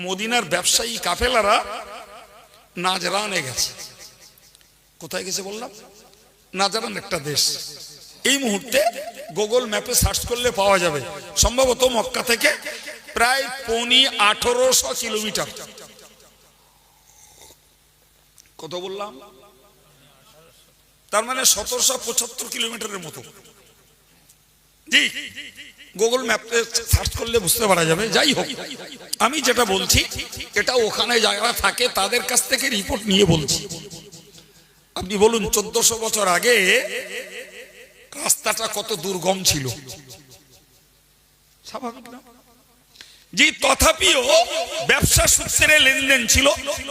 মদিনার ব্যবসায়ী কাফেলারা নাজরানে গেছে। কোথায় গেছে বললাম? নাজরান একটা দেশ। এই মুহূর্তে গুগল ম্যাপে সার্চ করলে পাওয়া যাবে। সম্ভবত মক্কা থেকে প্রায় পনি আঠারোশো কিলোমিটার। কত বললাম? তার মানে সতেরোশো পঁচাত্তর কিলোমিটারের মতো। জি। গুগল ম্যাপে সার্চ করলে বুঝতে পারা যাবে। যাই হোক, আমি যেটা বলছি, এটা ওখানে যারা থাকে, তাদের কাছ থেকে রিপোর্ট নিয়ে বলছি। আপনি বলুন, চোদ্দশো বছর আগে রাস্তাটা কত দুর্গম ছিল? জি, তথাপিও ব্যবসা সূত্রে লেনদেন ছিল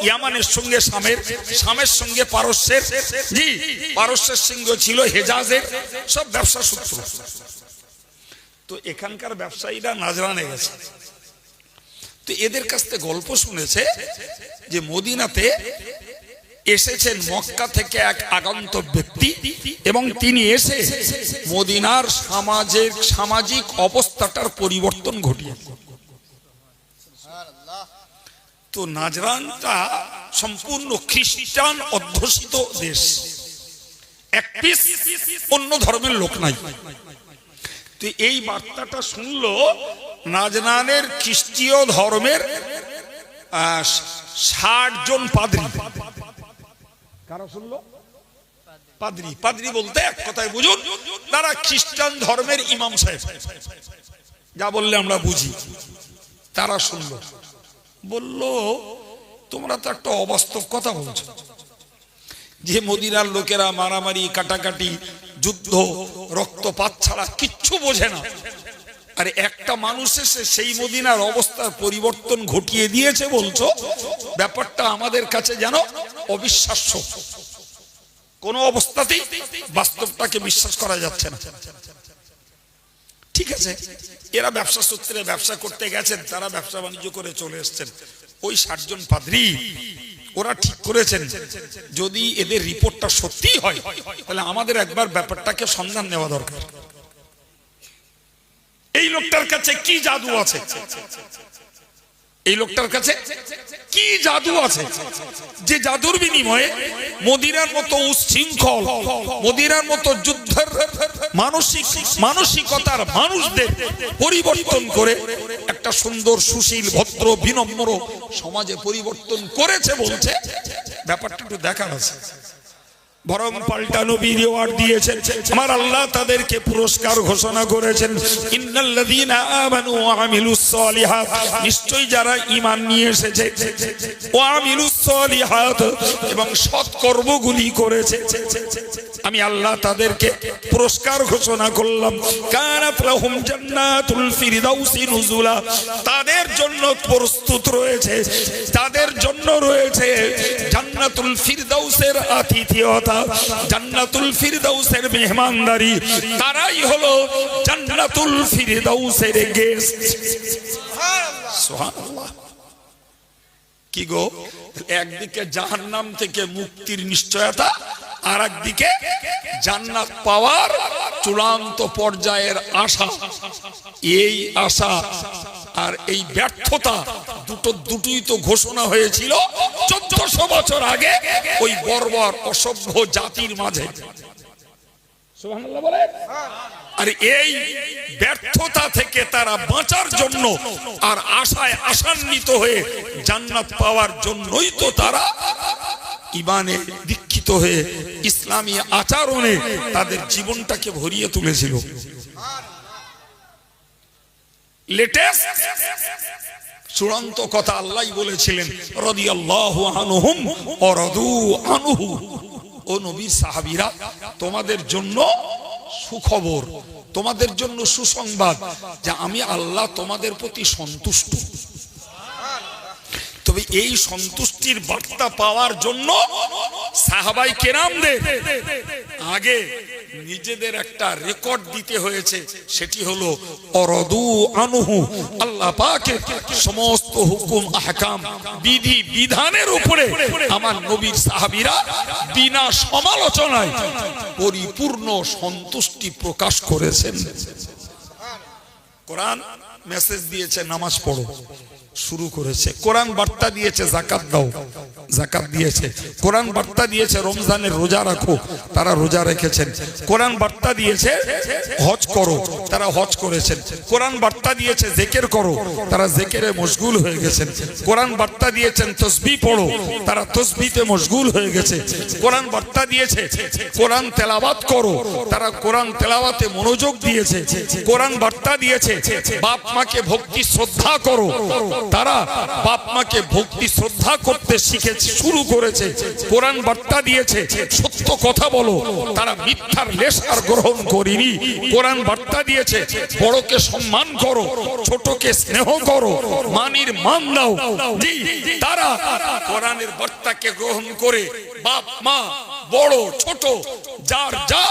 ইয়ামানের সঙ্গে সামের সামের সঙ্গে পারস্যের। জি, পারস্যের সঙ্গে ছিল হেজাজের, সব ব্যবসা সূত্র। তো এখানকার ব্যবসায়ীরা নাজরানে গেছে। তো এদের কাছ থেকে গল্প শুনেছে যে মদিনাতে এসেছেন মক্কা থেকে এক আগন্ত ব্যক্তি এবং তিনি এসে মদিনার সামাজিক সামাজিক অবস্থাটার পরিবর্তন ঘটিয়ে তো নাজরানটা সম্পূর্ণ খ্রিস্টান অধ্যুষিত দেশ। এক অন্য ধর্মের লোক নাই। তো এই বার্তাটা শুনল নাজনানের খ্রিস্টীয় ধর্মের ষাট জন পাদ্রী। কারা শুনলো? পাদ্রী। পাদ্রী বলতে এক কথায় বুঝুন, তারা খ্রিস্টান ধর্মের ইমাম সাহেব। যা বললে আমরা বুঝি। তারা শুনলো। বলল, তোমরা তো একটা অবাস্তব কথা বলছো। যে মদিনার লোকেরা মারামারি, কাটাকাটি যুদ্ধ, রক্তপাত ছাড়া কিচ্ছু বোঝে না। আরে একটা মানুষ এসে সেই মদিনার অবস্থার পরিবর্তন ঘটিয়ে দিয়েছে বলছো? ব্যাপারটা আমাদের কাছে যেন অবিশ্বাস্য। কোন অবস্থাতেই বাস্তবটাকে বিশ্বাস করা যাচ্ছে না। ঠিক আছে? এরা ব্যবসা সূত্রে ব্যবসা করতে গেছেন, তারা ব্যবসা বাণিজ্য করে চলে এসছেন। ওই ষাটজন পাদ্রী ওরা ঠিক করেছেন। যদি এদের রিপোর্টটা সত্যি হয়, তাহলে আমাদের একবার ব্যাপারটাকে সন্ধান নেওয়া দরকার। এই লোকটার কাছে কি জাদু আছে? এই লোকটার কাছে কি জাদু আছে? যে জাদুর বিনিময়ে মদিনার মতো উচ্ছৃঙ্খল মদিনার মতো যুদ্ধের মানসিক মানসিকতার মানুষদের পরিবর্তন করে একটা সুন্দর, সুশীল, ভদ্র, বিনম্র সমাজে পরিবর্তন করেছে বলছে। ব্যাপারটা একটু দেখার আছে। বরং পাল্টানো রিওয়ার্ড দিয়েছেন। আমার আল্লাহ তাদেরকে পুরস্কার ঘোষণা করেছেন। ইন্নাল্লাযীনা আমানু ওয়া আমিলুস সলিহাত। নিশ্চয়ই যারা ঈমান নিয়ে এসেছে, ওয়া আমিলুস সলিহাত এবং সৎ কর্মগুলি করেছে, আমি আল্লাহ তাদেরকে পুরস্কার ঘোষণা করলাম। কানাত লাহুম জান্নাতুল ফিরদাউসি নুজুলা। তাদের জন্য প্রস্তুত রয়েছে, তাদের জন্য রয়েছে জান্নাতুল ফিরদাউসের আতিথেয়তা। জান্নাতুল ফিরদাউসের মেহমানদারি। তারাই হলো জান্নাতুল ফিরদাউসের গেস্ট সুবহানাল্লাহ। কি গো? একদিকে জাহান্নাম থেকে মুক্তির নিশ্চয়তা আর একদিকে জান্নাত পাওয়ার চূড়ান্ত পর্যায়ের আশা। এই আশা আর এই ব্যর্থতা দুটো দুটোই তো ঘোষণা হয়েছিল চোদ্দশো বছর আগে ওই বর্বর অসভ্য জাতির মাঝে। আর এই ব্যর্থতা থেকে তারা বাঁচার জন্য আর আশায় আশান্বিত হয়ে জান্নাত পাওয়ার জন্যই তো তারা ইমানে দীক্ষিত হয়ে ইসলামী আচরণে তাদের জীবনটাকে ভরিয়ে তুলেছিল। লেটেস্ট চূড়ান্ত কথা আল্লাহ বলেছিলেন রদি আল্লাহ আনুহুম অরদু আনুহু। ও নবীর সাহাবিরা, তোমাদের জন্য সুখবর, তোমাদের জন্য সুসংবাদ যে আমি আল্লাহ তোমাদের প্রতি সন্তুষ্ট। তবে এই সন্তুষ্টির বার্তা পাওয়ার জন্য সাহাবাই কেরামদের আগে নিজেদের একটা রেকর্ড দিতে হয়েছে, সেটি হলো, অরদু আনুহু, আল্লাহ পাকে সমস্ত হুকুম, আহকাম, বিধি, বিধানের উপরে আমার নবীর সাহাবিরা বিনা সমালোচনায় পরিপূর্ণ সন্তুষ্টি প্রকাশ করেছেন। কোরআন মেসেজ দিয়েছে, নামাজ পড়ো। শুরু করেছে। কোরআন বার্তা দিয়েছে জাকাত দাও। জাকাত দিয়েছে। কোরআন বার্তা দিয়েছে, রমজানের রোজা রাখো। তারা রোজা রেখেছেন। কোরআন বার্তা দিয়েছে, হজ করো। তারা হজ করেছেন। কোরআন বার্তা দিয়েছে, জেকের করো। তারা জেকেরে মশগুল হয়ে গেছেন। কোরআন বার্তা দিয়েছেন, তসবি পড়ো। তারা তসবিতে মশগুল হয়ে গেছে। কোরআন বার্তা দিয়েছে, কোরআন তেলাবাত করো। তারা কোরআন তেলাওয়াতে মনোযোগ দিয়েছে। কোরআন বার্তা দিয়েছে, বাপ মাকে ভক্তি, শ্রদ্ধা করো। তারা বাপ মাকে ভক্তি, শ্রদ্ধা করতে শিখেছে, শুরু করেছে, কোরআন বার্তা দিয়েছে, সত্য কথা বলো। তারা মিথ্যার লেশার গ্রহণ করিনি। কোরআন বার্তা দিয়েছে, বড়কে সম্মান করো, ছোটকে স্নেহ করো, মানির মান দাও। তারা কোরআনের বার্তাকে গ্রহণ করে বাপ মা বড়, ছোট, যার যা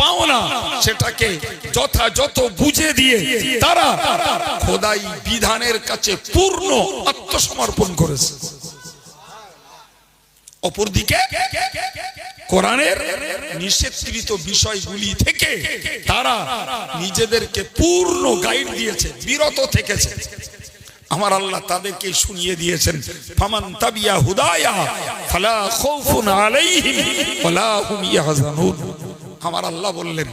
পাওনা সেটাকে যথাযথ বুঝে দিয়ে তারা খোদাই বিধানের কাছে পূর্ণ আত্মসমর্পণ করেছে। অপরদিকে কোরআনের নিষেধকৃত বিষয়গুলি থেকে তারা নিজেদেরকে পূর্ণ গাইড দিয়েছে, বিরত থেকেছে। আমার আল্লাহ তাদেরকে শুনিয়ে দিয়েছেন, ফামান তাবিয়া হুদায়া ফালা খাউফুন আলাইহিম ওয়ালা হুম ইয়াহজানুন। আমার আল্লাহ বললেন,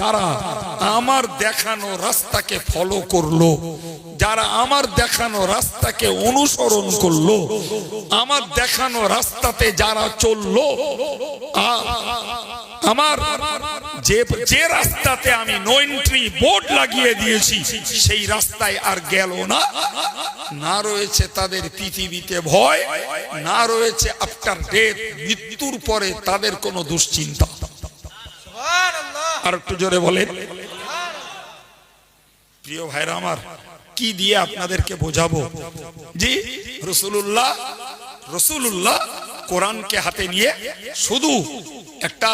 যারা আমার দেখানো রাস্তাকে ফলো করল, যারা আমার দেখানো রাস্তাকে অনুসরণ করল, আমার দেখানো রাস্তাতে যারা চলল আমার যে যে রাস্তাতে আমি নো বোর্ড লাগিয়ে দিয়েছি, সেই রাস্তায় আর গেল না। না রয়েছে তাদের পৃথিবীতে ভয়, না রয়েছে আফটার ডেথ, মৃত্যুর পরে তাদের কোনো দুশ্চিন্তা। আর একটু জোরে বলেন। প্রিয় ভাইরা আমার, কি দিয়ে আপনাদেরকে বোঝাবো? জি রসুল্লাহ রসুল্লাহ কোরআনকে হাতে নিয়ে শুধু একটা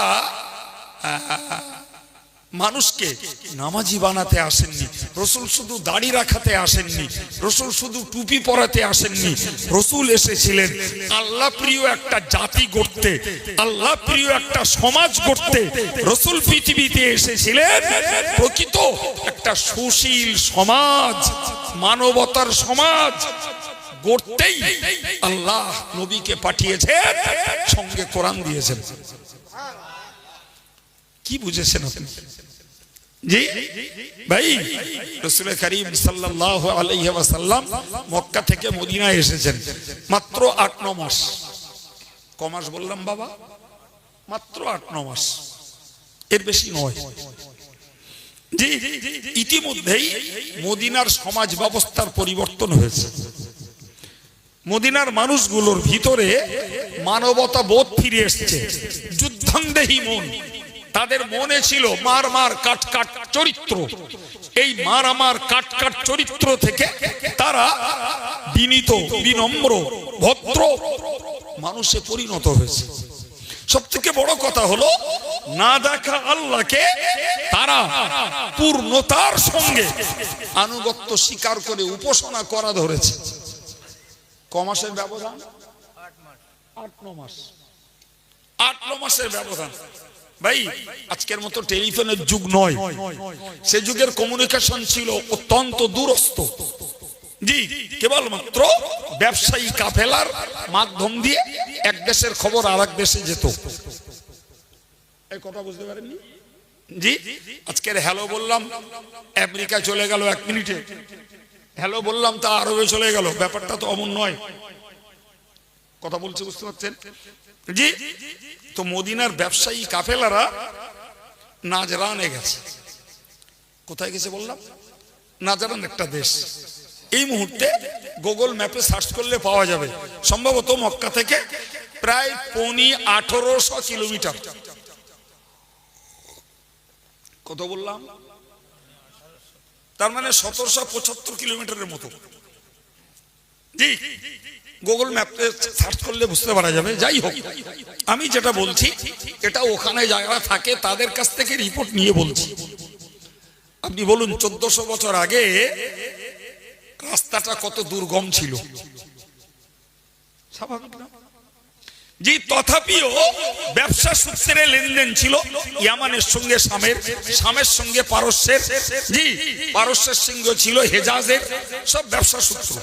মানুষকে নামাজি বানাতে আসেননি, রসুল শুধু দাড়ি রাখাতে আসেননি, রসুল শুধু টুপি পরাতে আসেননি, রসুল এসেছিলেন আল্লাহ প্রিয় একটা জাতি গড়তে, আল্লাহ প্রিয় একটা সমাজ গড়তে, রসুল পৃথিবীতে এসেছিলেন প্রকৃত একটা সুশীল সমাজ, মানবতার সমাজ গড়তেই আল্লাহ নবীকে পাঠিয়েছেন, সঙ্গে কোরআন দিয়েছেন। কি বুঝেছেন আপনি? ইতিমধ্যেই মদিনার সমাজ ব্যবস্থার পরিবর্তন হয়েছে। মদিনার মানুষগুলোর ভিতরে মানবতা বোধ ফিরে এসছে। যুদ্ধাঙ্গেহী মন। তাদের মনে ছিল মার মার কাট কাট চরিত্র। এই মার আমার কাট কাট চরিত্র থেকে তারা বিনীত, বিনম্র, ভদ্র মানুষে পরিণত হয়েছে। সব থেকে বড় কথা হলো, না দেখা আল্লাহকে তারা পূর্ণতার সঙ্গে আনুগত্য স্বীকার করে উপাসনা করা ধরেছে। ক মাসের ব্যবধান? আট ন মাস। আট ন মাসের ব্যবধান। ভাই, আজকের মতো টেলিফোনের যুগ নয়। সে যুগের কমিউনিকেশন ছিল অত্যন্ত দূরস্থ। জি, কেবলমাত্র ব্যবসায়ী কাফেলার মাধ্যম দিয়ে এক দেশের খবর আর দেশে যেত। এই কথা বুঝতে পারেননি? জি, আজকের হ্যালো বললাম আমেরিকায় চলে গেল এক মিনিটে। হ্যালো বললাম, তা আরবে চলে গেল। ব্যাপারটা তো অমন নয়। কথা বলছে, বুঝতে পারছেন? জি তো মদিনার ব্যবসায়ী কাফেলারা নাজরানে গেছে। কোথায় গেছে বললাম? নাজরান একটা দেশ। এই মুহূর্তে গুগল ম্যাপে সার্চ করলে পাওয়া যাবে। সম্ভবত মক্কা থেকে প্রায় পনি আঠারোশো কিলোমিটার। কত বললাম? তার মানে সতেরোশো পঁচাত্তর কিলোমিটারের মতো। জি। গুগল ম্যাপে সার্চ করলে বুঝতে পারা যাবে। যাই হোক, আমি যেটা বলছি, এটা ওখানে যারা থাকে, তাদের কাছ থেকে রিপোর্ট নিয়ে বলছি। আপনি বলুন, চোদ্দশো বছর আগে রাস্তাটা কত দুর্গম ছিল? যে তথাপিও ব্যবসা সূত্রে লেনদেন ছিল ইয়ামানের সঙ্গে শামের সঙ্গে পারস্যের। জি, পারস্যের সঙ্গে ছিল হেজাজের, সব ব্যবসা সূত্র।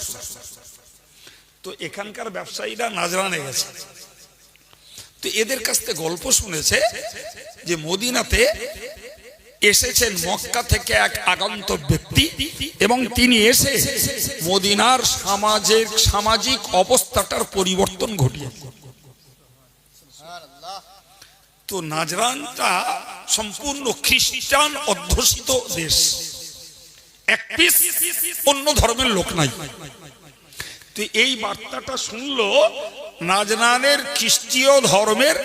তো এখানকার ব্যবসায়ীরা নাজরানে গেছে। তো এদের কাছ থেকে গল্প শুনেছে যে মদিনাতে এসেছেন মক্কা থেকে এক আগন্তক ব্যক্তি এবং তিনি এসে মদিনার সামাজিক সামাজিক অবস্থাটার পরিবর্তন ঘটিয়ে তো নাজরানটা সম্পূর্ণ খ্রিস্টান অধ্যুষিত দেশ। এক অন্য ধর্মের লোক নাই। তো এই বার্তাটা শুনলো নাজনানের খ্রিস্টীয় ধর্মের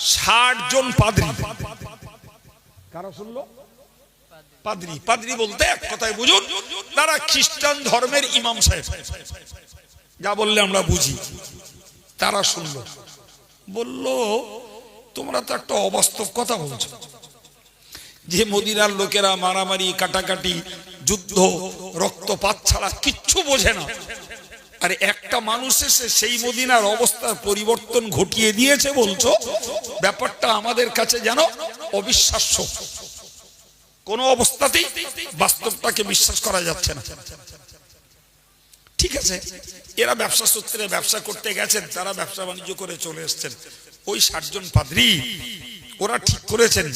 ষাট জন পাদ্রী। কারা শুনলো? পাদ্রী। পাদ্রী বলতে এক কথায় বুঝুন, তারা খ্রিস্টান ধর্মের ইমাম সাহেব। যা বললে আমরা বুঝি। তারা শুনলো। বলল, তোমরা তো একটা অবাস্তব কথা বলছো। যে মদিনার লোকেরা মারামারি, কাটাকাটি যুদ্ধ, রক্তপাত ছাড়া কিচ্ছু বোঝে না। আর একটা মানুষ এসে সেই মদিনার অবস্থার পরিবর্তন ঘটিয়ে দিয়েছে বলছো? ব্যাপারটা আমাদের কাছে যেন অবিশ্বাস্য। কোন অবস্থাতেই বাস্তবটাকে বিশ্বাস করা যাচ্ছে না। ঠিক আছে, এরা ব্যবসা সূত্রে ব্যবসা করতে গেছেন, তারা ব্যবসা বাণিজ্য করে চলে এসছেন। ওই ষাটজন পাদ্রী ওরা ঠিক করেছেন।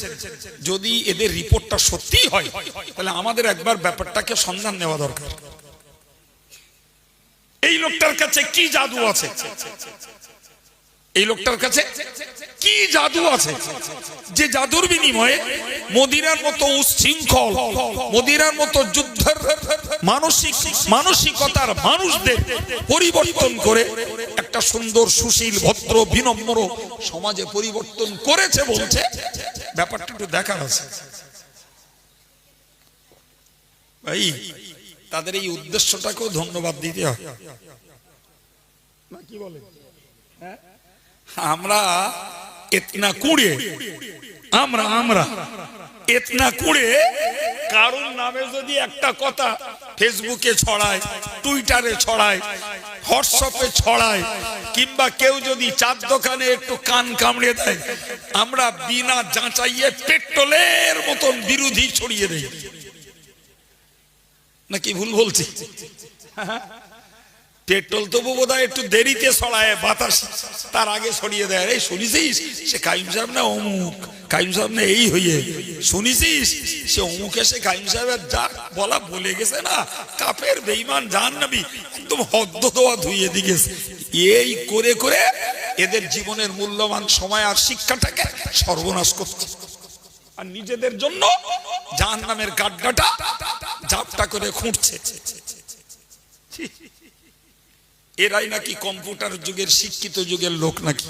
যদি এদের রিপোর্টটা সত্যি হয়, তাহলে আমাদের একবার ব্যাপারটাকে সন্ধান নেওয়া দরকার। এই লোকটার কাছে কি জাদু আছে? এই লোকটার কাছে কি জাদু আছে? যে জাদুর বিনিময়ে মদিনার মতো উশৃঙ্খল মদিনার মতো যুদ্ধের মানসিক, মানসিকতার মানুষদের পরিবর্তন করে একটা সুন্দর, সুশীল, ভদ্র, বিনম্র সমাজে পরিবর্তন করেছে বলছে। ব্যাপারটা একটু দেখার আছে। ভাই, তাদের এই উদ্দেশ্যটাকেও ধন্যবাদ দিতে হয়। কি বলে? হ্যাঁ? আমরা এতনা কুড়ে, আমরা আমরা এতনা কুড়ে কারণ নামে যদি একটা কথা ফেসবুকে ছড়ায়, টুইটারে ছড়ায়, হোয়াটসঅ্যাপে ছড়ায়, কিংবা কেউ যদি চার দোকানে একটু কান কামড়ে দেয়, আমরা বিনা যাচাইয়ে পেট্রোলের মতন বিরোধী ছড়িয়ে দেই। নাকি ভুল বলছি? পেট্রোল তবু বোধ একটু দেরিতে ছড়ায়, বাতাস তার আগে সরিয়ে দেয়। এই শুনিছিস সে কাইম সাহেব না অমুক? কাইম সাহেব না এই হইয়ে। শুনিছিস সে অমুক এসে কাইম সাহেবের যা বলা বলে গেছে না, কাপের বেইমান জান নাবি একদম হদ্দ দোয়া ধুইয়ে দিগেছে এই করে করে এদের জীবনের মূল্যবান সময় আর শিক্ষাটাকে সর্বনাশ করছে। আর নিজেদের জন্য জাহান নামের গাড্ডাটা জাপটা করে খুঁটছে এরাই নাকি কম্পিউটার যুগের শিক্ষিত যুগের লোক নাকি?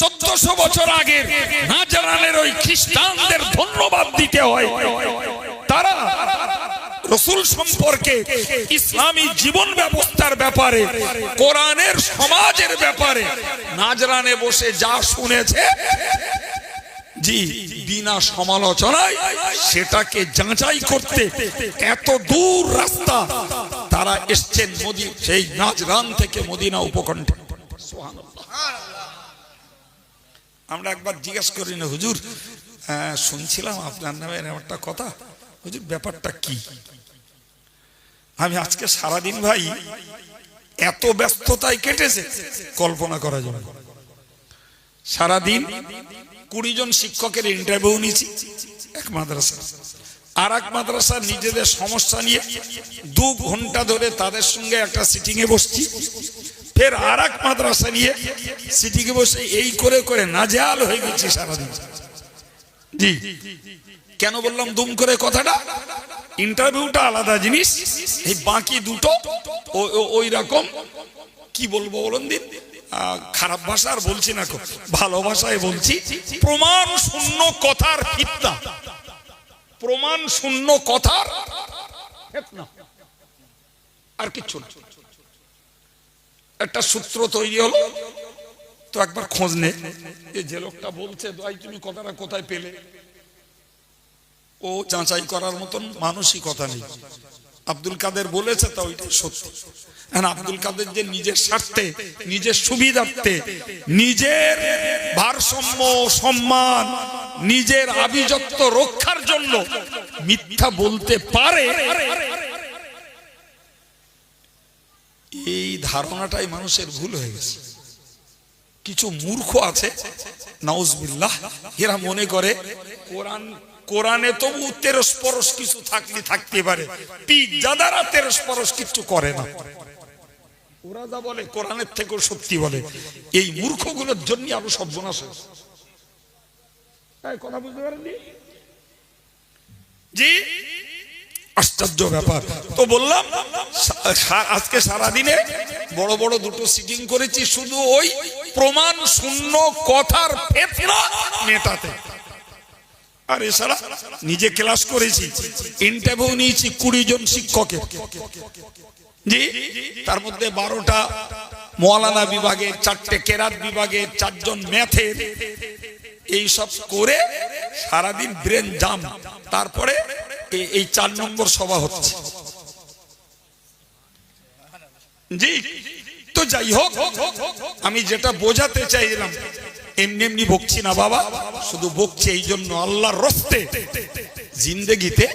চোদ্দশো বছর আগের নাজারানের ওই খ্রিস্টানদের ধন্যবাদ দিতে হয়। তারা রসুল সম্পর্কে ইসলামী জীবন ব্যবস্থার ব্যাপারে, কোরআনের সমাজের ব্যাপারে নাজরানে বসে যা শুনেছে, জি, বিনা সমালোচনায় সেটাকে যাচাই করতে এত দূর রাস্তা তারা এসছেন মোদি, সেই নাজরান থেকে মদিনা উপকণ্ঠে। আমরা একবার জিজ্ঞাসা করি না, হুজুর শুনছিলাম আপনার নামে একটা কথা। হুজুর, ব্যাপারটা কি? আমি আজকে সারাদিন ভাই এত ব্যস্ততায় কেটেছে, কল্পনা করা যাবে। সারাদিন কুড়ি জন শিক্ষকের ইন্টারভিউ নিয়েছি, এক মাদ্রাসা আর এক মাদ্রাসা নিজেদের সমস্যা নিয়ে দু ঘণ্টা ধরে তাদের সঙ্গে একটা সিটিং এ বসছি। ফের আর এক মাদ্রাসা নিয়ে সিটিং এ বসে এই করে করে নাজেহাল হয়ে গেছি সারাদিন। জি। কেন বললাম দুম করে কথাটা? ইন্টারভিউটা আলাদা জিনিস। এই বাকি দুটো ওই রকম। কি বলব বলুন দিন? খারাপ ভাষা আর বলছি না ভালো ভাষায় বলছি। প্রমাণ শূন্য কথার ফিতনা। প্রমাণ শূন্য কথা আর কিচ্ছু না। একটা সূত্র তৈরি হলো তো একবার খোঁজ নে। যে লোকটা বলছে ভাই তুমি কথাটা কোথায় পেলে? ও যাচাই করার মতন মানসিকতা নেই। আব্দুল কাদের বলেছে তা ওইটাই সত্যি। আব্দুল কাদের যে নিজের স্বার্থে, নিজের সুবিধার্থে, নিজের ভারসাম্য, সম্মান, নিজের রক্ষার জন্য মিথ্যা বলতে পারে, এই ধারণাটাই মানুষের ভুল হয়ে গেছে। কিছু মূর্খ আছে এরা মনে করে, কোরআন, কোরআনে তবু তেরস পরশ কিছু থাকলে থাকতে পারে পিজ্জাদারা তেরস পরশ কিছু করে না। ওরা বলে, কোরআনের থেকেও সত্যি বলে। এই মূর্খগুলোর জন্য আরও সর্বনাশ হয়েছে কথা বুঝতে পারেননি? জি? আশ্চর্য ব্যাপার। তো বললাম আজকে সারাদিনে বড় বড় দুটো সিটিং করেছি শুধু ওই প্রমাণ শূন্য কথার মেটাতে আর এছাড়া নিজে ক্লাস করেছি। ইন্টারভিউ নিয়েছি কুড়ি জন শিক্ষকের। তার মধ্যে বারোটা মৌলানা বিভাগের, চারটে কেরাত বিভাগের, চারজন ম্যাথের। এইসব করে সারাদিন ব্রেন জাম। তারপরে এই চার নম্বর সভা হচ্ছে। জি, তো যাই হোক, আমি যেটা বোঝাতে চাইলাম এমনি এমনি বকছি না বাবা। শুধু বকছি এই জন্য আল্লাহর রস্তে জিন্দেগিতে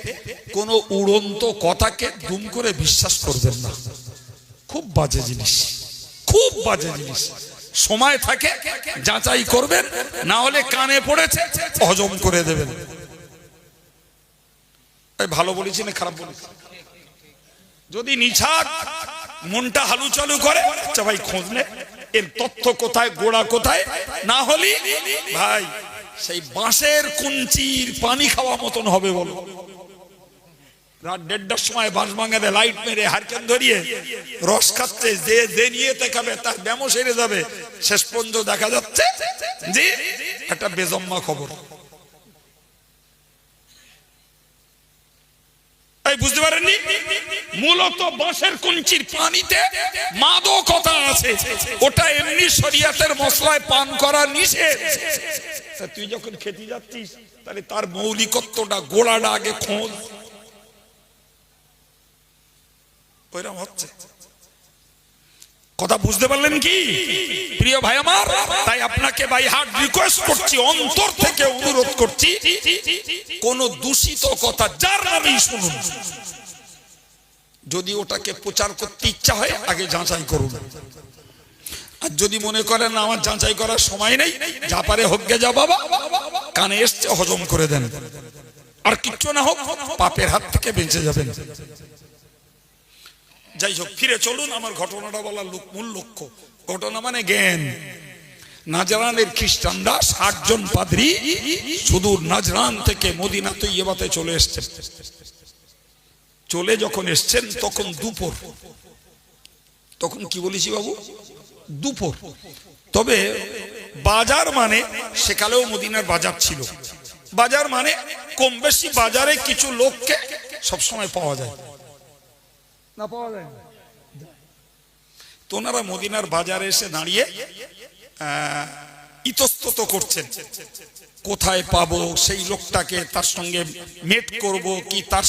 কোনো উড়ন্ত কথাকে দুম করে বিশ্বাস করবেন না। খুব বাজে জিনিস, খুব বাজে জিনিস। সময় থাকে, যাচাই করবেন, না হলে কানে পড়েছে, হজম করে দেবেন। ভালো বলেছি না খারাপ বলেছি? যদি নিছাক মনটা হালু চালু করে আচ্ছা ভাই খোঁজ নে। এর তথ্য কোথায়, গোড়া কোথায়? না হলে ভাই, সেই বাঁশের কুঞ্চির পানি খাওয়া মতন হবে বলো। রাত দেড়টার সময় লাইট মেরে ধরিয়ে রস খাচ্ছে, যে দেখাবে তার যাবে। শেষ পর্যন্ত দেখা যাচ্ছে একটা বেজম্মা খবর। এই বুঝতে পারেননি? মূলত বাঁশের কুঞ্চির পানিতে মাদকতা আছে। ওটা এমনি শরিয়াতের মশলায় পান করা নিষেধ। তুই যখন খেতে যাচ্ছিস, তাহলে তার মৌলিকত্বটা গোড়াটা আগে খোঁজ। ওইরকম হচ্ছে। কথা বুঝতে পারলেন কি? প্রিয় ভাই আমার, তাই আপনাকে ভাই হার্ট রিকোয়েস্ট করছি, অন্তর থেকে অনুরোধ করছি, কোন দূষিত কথা যার নামেই শুনুন। যদি ওটাকে প্রচার করতে ইচ্ছা হয়, আগে যাচাই করুন। আর যদি মনে করেন আমার যাচাই করার সময় নেই, যা পারে হোক গে যা বাবা, কানে এসছে হজম করে দেন। আর কিচ্ছু না হোক, পাপের হাত থেকে বেঁচে যাবেন। যাই হোক, ফিরে চলুন, আমার ঘটনাটা বলার মূল লক্ষ্য। ঘটনা মানে জ্ঞান। নাজরানের খ্রিস্টানরা ষাট জন পাদ্রি সুদূর নাজরান থেকে মদিনা তৈবাতে চলে এসছেন। চলে যখন এসছেন, তখন দুপুর। তখন কি বলেছি বাবু? দুপুর। তবে বাজার মানে সেকালেও মদিনার বাজার ছিল। বাজার মানে কম বেশি বাজারে কিছু লোককে সবসময় পাওয়া যায়। না পাওয়া যায় না। তো ওনারা মদিনার বাজারে এসে দাঁড়িয়ে ইতস্তত করছেন। কোথায় পাবো সেই লোকটাকে তার সঙ্গে মেট করব, কি তার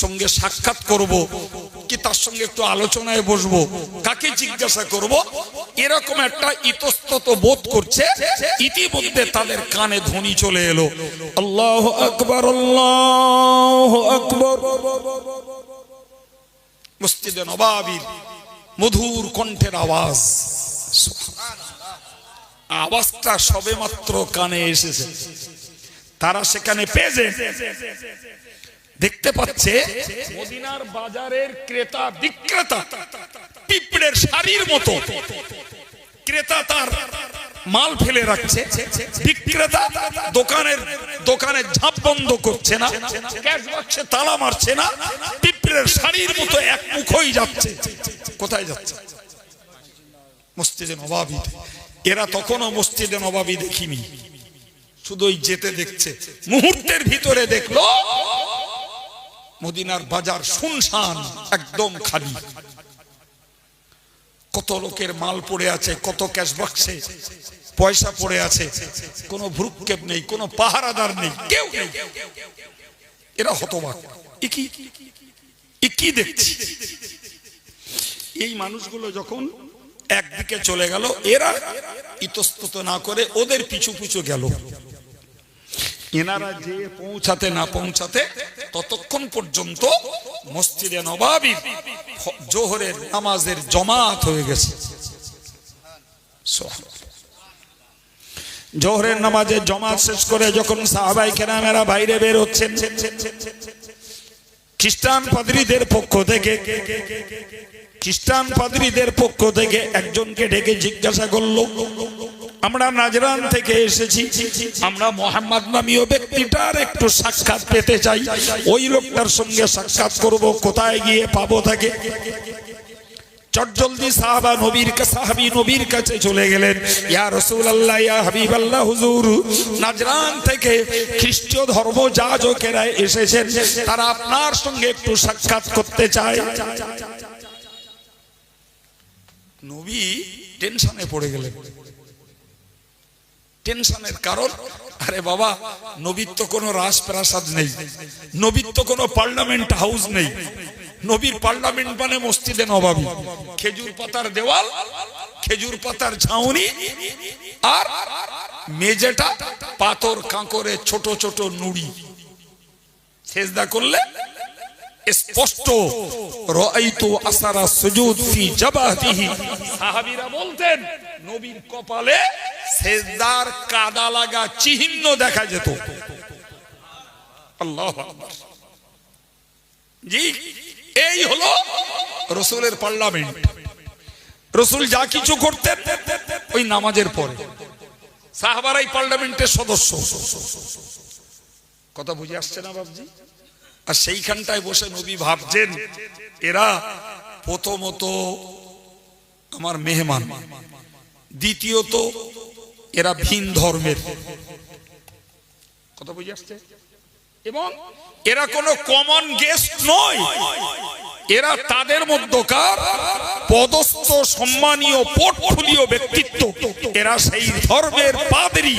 সঙ্গে সাক্ষাৎ করব, কি তার সঙ্গে একটু আলোচনায় বসবো, কাকে জিজ্ঞাসা করব, এরকম একটা ইতস্তত বোধ করছে, ইতিমধ্যে তাদের কানে ধ্বনি চলে এলো। আল্লাহ আকবর আল্লাহ আকবর। মসজিদে নবাবির মধুর কণ্ঠের আওয়াজ। আওয়াজটা সবে মাত্র কানে এসেছে। তারা সেখানে পেয়েছে। দেখতে পাচ্ছে মদিনার বাজারের ক্রেতা বিক্রেতা, পিঁপড়ের শাড়ির মতো। ক্রেতা তার মাল ফেলে রাখছে। বিক্রেতা দোকানের দোকানের ঝাঁপ বন্ধ করছে না। ক্যাশ বাক্সে তালা মারছে না। পিঁপড়ের শাড়ির মতো এক মুখই যাচ্ছে। কোথায় যাচ্ছে? মসজিদে নবাবি। এরা তখনও মসজিদে নবাবি দেখিনি। শুধু ওই যেতে দেখছে। মুহূর্তের ভিতরে দেখল, মদিনার বাজার শুনশান একদম খালি। কত লোকের মাল পড়ে আছে, কত ক্যাশ বাক্সে পয়সা পড়ে আছে, কোনো ভ্রুক্ষেপ নেই, কোনো পাহারাদার নেই, কেউ নেই। এরা হতবাক। কি দেখছি? এই মানুষগুলো যখন একদিকে চলে গেল, এরা ইতস্তত না করে ওদের পিছু পিছু গেল। এনারা যে পৌঁছাতে না পৌঁছাতে ততক্ষণ পর্যন্ত মসজিদে নবাবির জোহরের নামাজের জমাত হয়ে গেছে। জোহরের নামাজের জমাত শেষ করে যখন সাহাবাই কেরামেরা বাইরে বের হচ্ছেন, খ্রিস্টান পাদ্রীদের পক্ষ থেকে, খ্রিস্টান পাদ্রীদের পক্ষ থেকে একজনকে ডেকে জিজ্ঞাসা করল আমরা নাজরান থেকে এসেছি। আমরা মোহাম্মদ নামীয় ব্যক্তিটার একটু সাক্ষাৎ পেতে চাই। ওই লোকটার সঙ্গে সাক্ষাৎ করব, কোথায় গিয়ে পাবো তাকে। চটজলদি সাহাবা নবীর সাহাবী নবীর কাছে চলে গেলেন। ইয়া রাসূলুল্লাহ, ইয়া হাবিবাল্লাহ, হুজুর। নাজরান থেকে খ্রিস্টীয় ধর্ম যাজকেরা এসেছেন। তারা আপনার সঙ্গে একটু সাক্ষাৎ করতে চায়। নবী টেনশনে পড়ে গেলেন। টেনশনের কারণ? আরে বাবা, নবীর তো কোনো রাজপ্রাসাদ নেই, নবীর তো কোনো পার্লামেন্ট হাউস নেই। নবীর পার্লামেন্ট মানে মসজিদে নবাবী। খেজুর পাতার দেওয়াল, খেজুর পাতার ছাউনি আর মেজেটা পাথর কাঁকরে ছোট ছোট নুড়ি। সেজদা করলে স্পষ্ট। আসারা চিহ্ন দেখা যেত। জি, এই হলো রসুলের পার্লামেন্ট। রসুল যা কিছু করতেন, ওই নামাজের পরে। সাহাবারাই পার্লামেন্টের সদস্য। কথা বুঝে আসছে না বাবজি আর সেইখানটায় বসে নবী ভাবছেন, এরা প্রথমত আমার মেহমান, দ্বিতীয়ত এরা ভিন ধর্মের। কথা বুঝে আসছে? এবং এরা কোনো কমন গেস্ট নয়। এরা তাদের মধ্যকার পদস্থ, সম্মানীয় পোর্টফোলিও ব্যক্তিত্ব। এরা সেই ধর্মের পাদরি।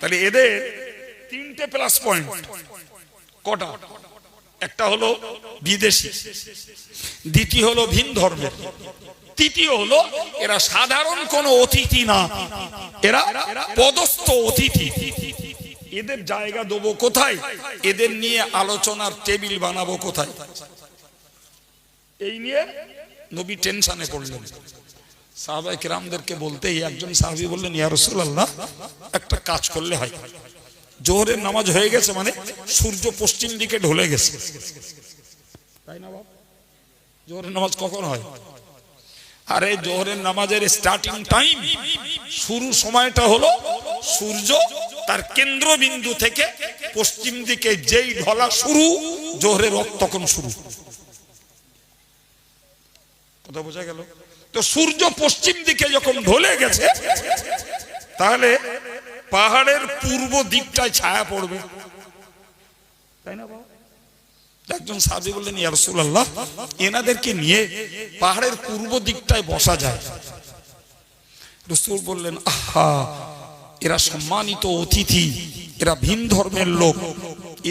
তাহলে এদের তিনটে প্লাস পয়েন্ট কটা? একটা হলো বিদেশি, দ্বিতীয় হলো ভিন ধর্মের, তৃতীয় হলো এরা সাধারণ কোনো অতিথি না, এরা পদস্থ অতিথি। এদের জায়গা দেবো কোথায়? এদের নিয়ে আলোচনার টেবিল বানাবো কোথায়? এই নিয়ে নবী টেনশনে পড়লেন। সাহাবাই কিরামদেরকে বলতেই একজন সাহাবি বললেন, ইয়া রাসূলুল্লাহ, একটা কাজ করলে হয়। জোহরের নামাজ হয়ে গেছে মানে সূর্য পশ্চিম দিকে ঢলে গেছে। তাই না বাবা জোহরের নামাজ কখন হয়? আরে জোহরের নামাজের স্টার্টিং টাইম শুরু সময়টা হলো সূর্য তার কেন্দ্রবিন্দু থেকে পশ্চিম দিকে যেই ঢলা শুরু, জোহরের রথ তখন শুরু। কথা বোঝা গেল? তো সূর্য পশ্চিম দিকে যখন ঢলে গেছে, তাহলে পাহাড়ের পূর্ব দিকটায় ছায়া পড়বে। তাই না বাবা? একজন সাহাবী বললেন, ইয়া রাসূলুল্লাহ, এনাদেরকে নিয়ে পাহাড়ের পূর্ব দিকটায় বসা যায়। রসুল বললেন, আহা, এরা সম্মানিত অতিথি, এরা ভিন ধর্মের লোক,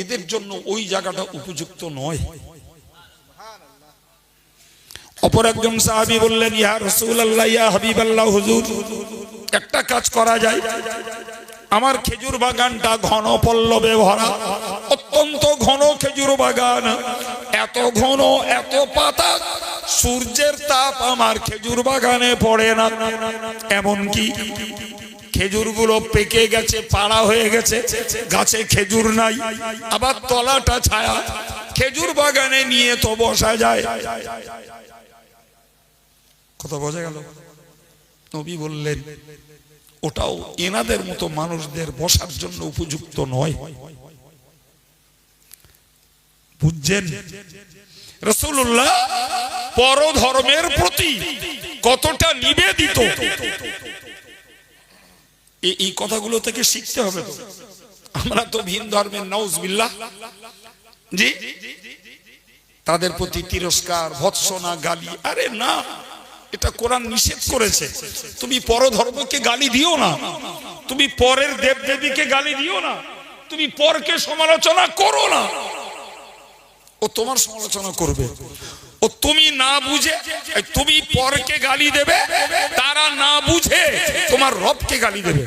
এদের জন্য ওই জায়গাটা উপযুক্ত নয়। অপর একজন সাহাবী বললেন, ইয়া রাসূলুল্লাহ, ইয়া হাবিবাল্লাহ, হুজুর, একটা কাজ করা যায়। আমার খেজুর বাগানটা ঘন পল্লবে ভরা। অত্যন্ত ঘন খেজুর বাগান। এত ঘন, এত পাতা, সূর্যের তাপ আমার খেজুর বাগানে পড়ে না। এমন কি খেজুরগুলো পেকে গেছে, পাড়া হয়ে গেছে, গাছে খেজুর নাই। আবার তলাটা ছায়া, খেজুর বাগানে নিয়ে তো বসা যায়। কথা বোঝা গেল? নবী বললেন ওটাও এনাদের মতো মানুষদের বসার জন্য উপযুক্ত নয়। বুঝছেন? রসুল্লাহ পর ধর্মের প্রতি কতটা নিবেদিত। এই কথাগুলো থেকে শিখতে হবে আমরা তো ভিন ধর্মের নওজবিল্লাহ জি? তাদের প্রতি তিরস্কার, ভৎসনা, গালি। আরে না এটা কোরআন নিষেধ করেছে। তুমি পরধর্মকে গালি দিও না। তুমি পরের দেব দেবীকে গালি দিও না। তুমি পরকে সমালোচনা করো না। ও তোমার সমালোচনা করবে। ও তুমি না বুঝে তুমি পরকে গালি দেবে, তারা না বুঝে তোমার রবকে গালি দেবে।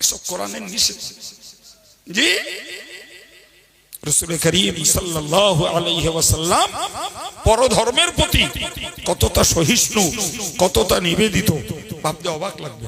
এসব কোরআনের নিষেধ। জি? রসুল করিম ওয়াসাল্লাম পরধর্মের প্রতি কতটা সহিষ্ণু কতটা নিবেদিত ভাবতে অবাক লাগবে।